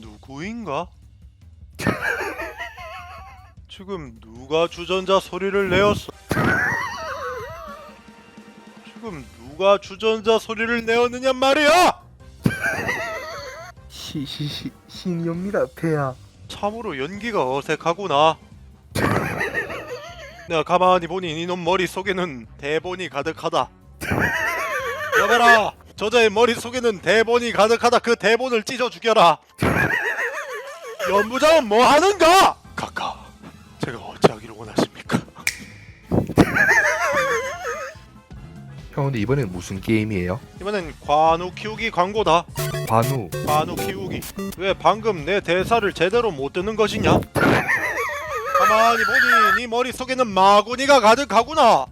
누구인가? 지금 누가 주전자 소리를 내었어? 지금 누가 주전자 소리를 내었느냐 말이야! 시시시 신이옵니다 폐하 참으로 연기가 어색하구나. 내가 가만히 보니 이놈 머릿속에는 대본이 가득하다. 여봐라! 저자의 머릿속에는 대본이 가득하다. 그 대본을 찢어 죽여라. 연부장은 뭐 하는가? 카카, 제가 어찌하기를 원하십니까? 형 근데 이번엔 무슨 게임이에요? 이번엔 관우 키우기 광고다. 관우 관우 키우기. 왜 방금 내 대사를 제대로 못 듣는 것이냐? 가만히 보니 네 머릿속에는 마구니가 가득하구나.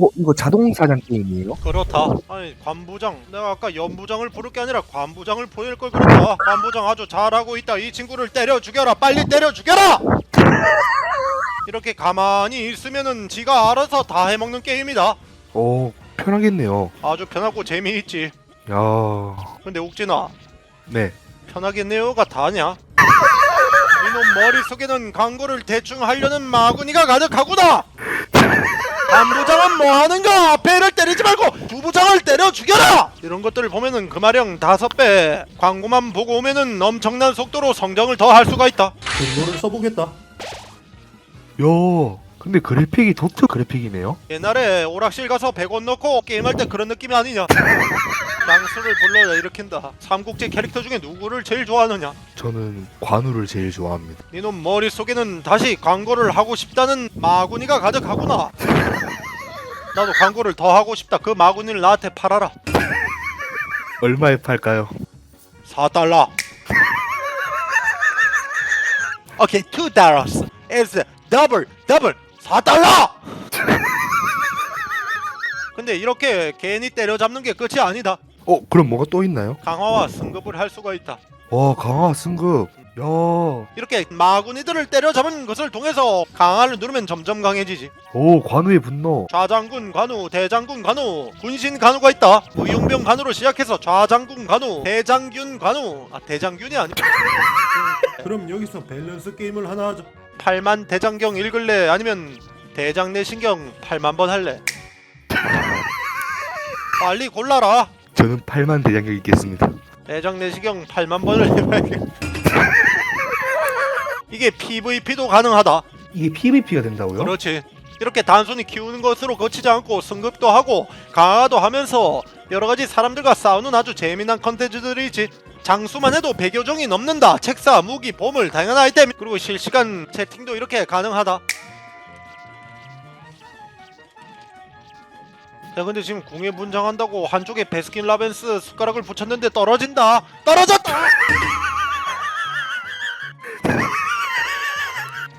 어 이거 자동 사냥 게임이에요? 그렇다. 아니 관부장, 내가 아까 연부장을 부를 게 아니라 관부장을 보낼 걸 그랬다. 관부장 아주 잘하고 있다. 이 친구를 때려 죽여라. 빨리 때려 죽여라. 이렇게 가만히 있으면은 지가 알아서 다 해먹는 게임이다. 어 편하겠네요 아주 편하고 재미있지. 야 근데 욱진아, 네. 편하겠네요가 다냐? 이놈 머릿속에는 광고를 대충 하려는 마구니가 가득하구나! 반부장은 뭐하는가? 배를 때리지 말고 부부장을 때려 죽여라! 이런 것들을 보면은 그마령 다섯 배 광고만 보고 오면은 엄청난 속도로 성장을 더 할 수가 있다 근거를 써보겠다. 야 근데 그래픽이 도트 그래픽이네요? 옛날에 오락실 가서 100원 넣고 게임할 때 그런 느낌이 아니냐 장수를 불러야 일으킨다. 삼국지 캐릭터 중에 누구를 제일 좋아하느냐? 저는 관우를 제일 좋아합니다. 니놈 머릿속에는 다시 광고를 하고 싶다는 마구니가 가득하구나. 나도 광고를 더 하고 싶다. 그 마구니를 나한테 팔아라. 얼마에 팔까요? 4달러 오케이 2 dollars. It's double double. 4달러 근데 이렇게 괜히 때려잡는 게 끝이 아니다 어 그럼 뭐가 또 있나요? 강화와 승급을 할 수가 있다 와 강화 승급 야 이렇게 마구니들을 때려잡은 것을 통해서 강화를 누르면 점점 강해지지 오 관우의 분노 좌장군 관우, 대장군 관우, 군신 관우가 있다. 의용병 관우로 시작해서 좌장군 관우, 대장균 관우, 아 대장균이 아니. 그럼 여기서 밸런스 게임을 하나 하자. 8만 대장경 읽을래? 아니면 대장 내 신경 8만 번 할래? 빨리 골라라. 저는 8만 대장경 있겠습니다 대장 내시경 8만 번을 해봐야겠. 이게 PVP도 가능하다. 이게 PVP가 된다고요? 그렇지. 이렇게 단순히 키우는 것으로 거치지 않고 승급도 하고 강화도 하면서 여러 가지 사람들과 싸우는 아주 재미난 컨텐츠들이 있지. 장수만 해도 100여 종이 넘는다. 책사, 무기, 보물, 다양한 아이템 그리고 실시간 채팅도 이렇게 가능하다. 야 근데 지금 궁에 분장한다고 한쪽에 베스킨 라벤스 숟가락을 붙였는데 떨어진다. 떨어졌다.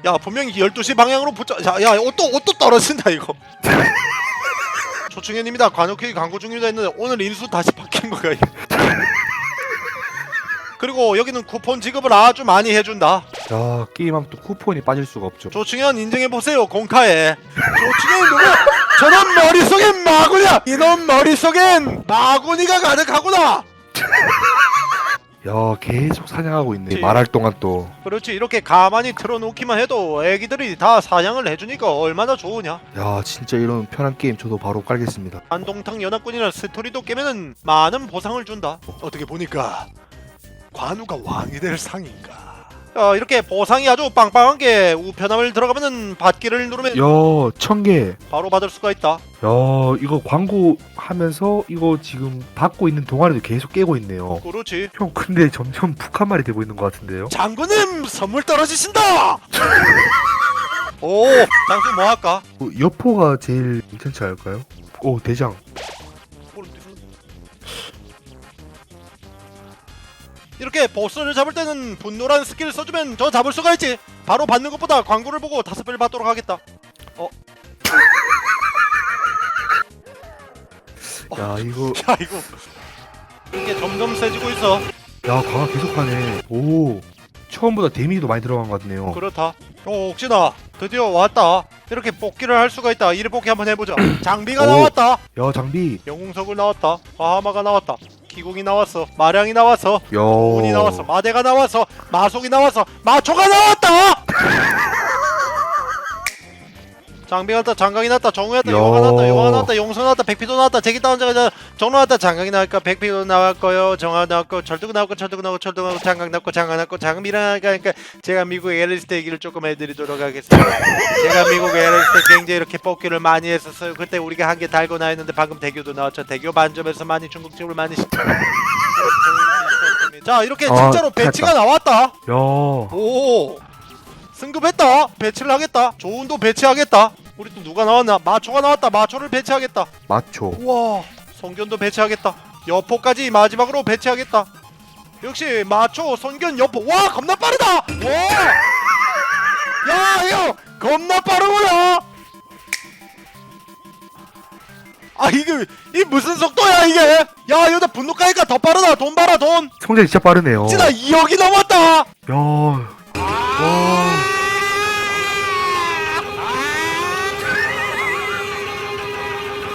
야 분명히 12시 방향으로 붙여. 야, 야 옷도 옷도 떨어진다 이거. 조충현입니다. 관역회의 광고 중입니다. 했는데 오늘 인수 다시 바뀐 거야. 그리고 여기는 쿠폰 지급을 아주 많이 해준다. 야 게임하면 또 쿠폰이 빠질 수가 없죠. 조충현 인증해 보세요 공카에. 조충현 누구 저놈 머릿속엔 마구냐 이놈 머릿속엔 마구니가 가득하구나 야 계속 사냥하고 있네 그치. 말할 동안 또 그렇지 이렇게 가만히 틀어놓기만 해도 애기들이 다 사냥을 해주니까 얼마나 좋으냐 야 진짜 이런 편한 게임 저도 바로 깔겠습니다 한동탕 연합군이나 스토리도 깨면은 많은 보상을 준다. 어떻게 보니까 관우가 왕이 될 상인가. 어, 이렇게 보상이 아주 빵빵한 게 우편함을 들어가면은 받기를 누르면 야 천 개 바로 받을 수가 있다. 야 이거 광고 하면서 이거 지금 받고 있는 동아리도 계속 깨고 있네요 그렇지. 형 근데 점점 북한 말이 되고 있는 것 같은데요 장군님 선물 떨어지신다. 오, 장수 뭐 할까? 어, 여포가 제일 괜찮지 않을까요? 오 대장 이렇게 보스를 잡을 때는 분노란 스킬을 써주면 저 잡을 수가 있지. 바로 받는 것보다 광고를 보고 다섯 배를 받도록 하겠다. 야 이거 야 이거 이게 점점 세지고 있어. 야 강화 계속하네 오 처음보다 데미지도 많이 들어간 것 같네요 그렇다. 어, 옥진아, 드디어 왔다. 이렇게 뽑기를 할 수가 있다. 이래 뽑기 한번 해보자. 장비가 오. 나왔다. 야 장비 영웅석을 나왔다. 과하마가 나왔다. 기공이 나왔어 마량이 야. 운이 나왔어 마대가 나왔어 마속이 나왔어 마초가 나왔다 장비 났다 장강이 났다 정우 야. 영화 났다 영화 났다 용서 났다 백피도 나왔다 제기 다운 자가 정로 났다 장강이 나올까 백피도 나왔고요 정화 나왔고 철두가 나왔고 철두가 나왔고 철두가 나왔고 장강 나왔고 장강 나왔고 장미랑 그러니까 제가 미국 LS 때 얘기를 조금 해드리도록 하겠습니다. 제가 미국 LS 때 굉장히 이렇게 뽑기를 많이 했었어요. 그때 우리가 한 개 달고 나했는데 방금 대교도 나왔죠. 대교 반점에서 많이 중국집을 많이 시켰 자 이렇게 아, 진짜로 배치가 나왔다? 야. 오 승급했다. 배치를 하겠다. 조운도 배치하겠다. 우리 또 누가 나왔나 마초가 나왔다. 마초를 배치하겠다. 마초. 우와 성견도 배치하겠다. 여포까지 마지막으로 배치하겠다. 역시 마초 성견 여포. 와 겁나 빠르다! 와야 이거 겁나 빠르구나! 아 이게 이 무슨 속도야 이게? 야 이거 분노 까니까 더 빠르다. 돈 봐라 돈. 성장이 진짜 빠르네요. 진짜 2억이 넘었다. 야. 와.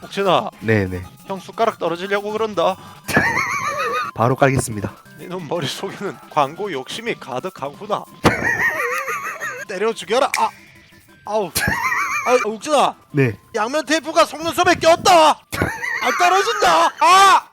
옥진아 네네. 형 숟가락 떨어지려고 그런다 바로 깔겠습니다. 니는 머릿속에는 광고 욕심이 가득하구나 때려 죽여라 아 아우 아 옥진아 네. 양면 테이프가 속눈썹에 꼈다 안 떨어진다 아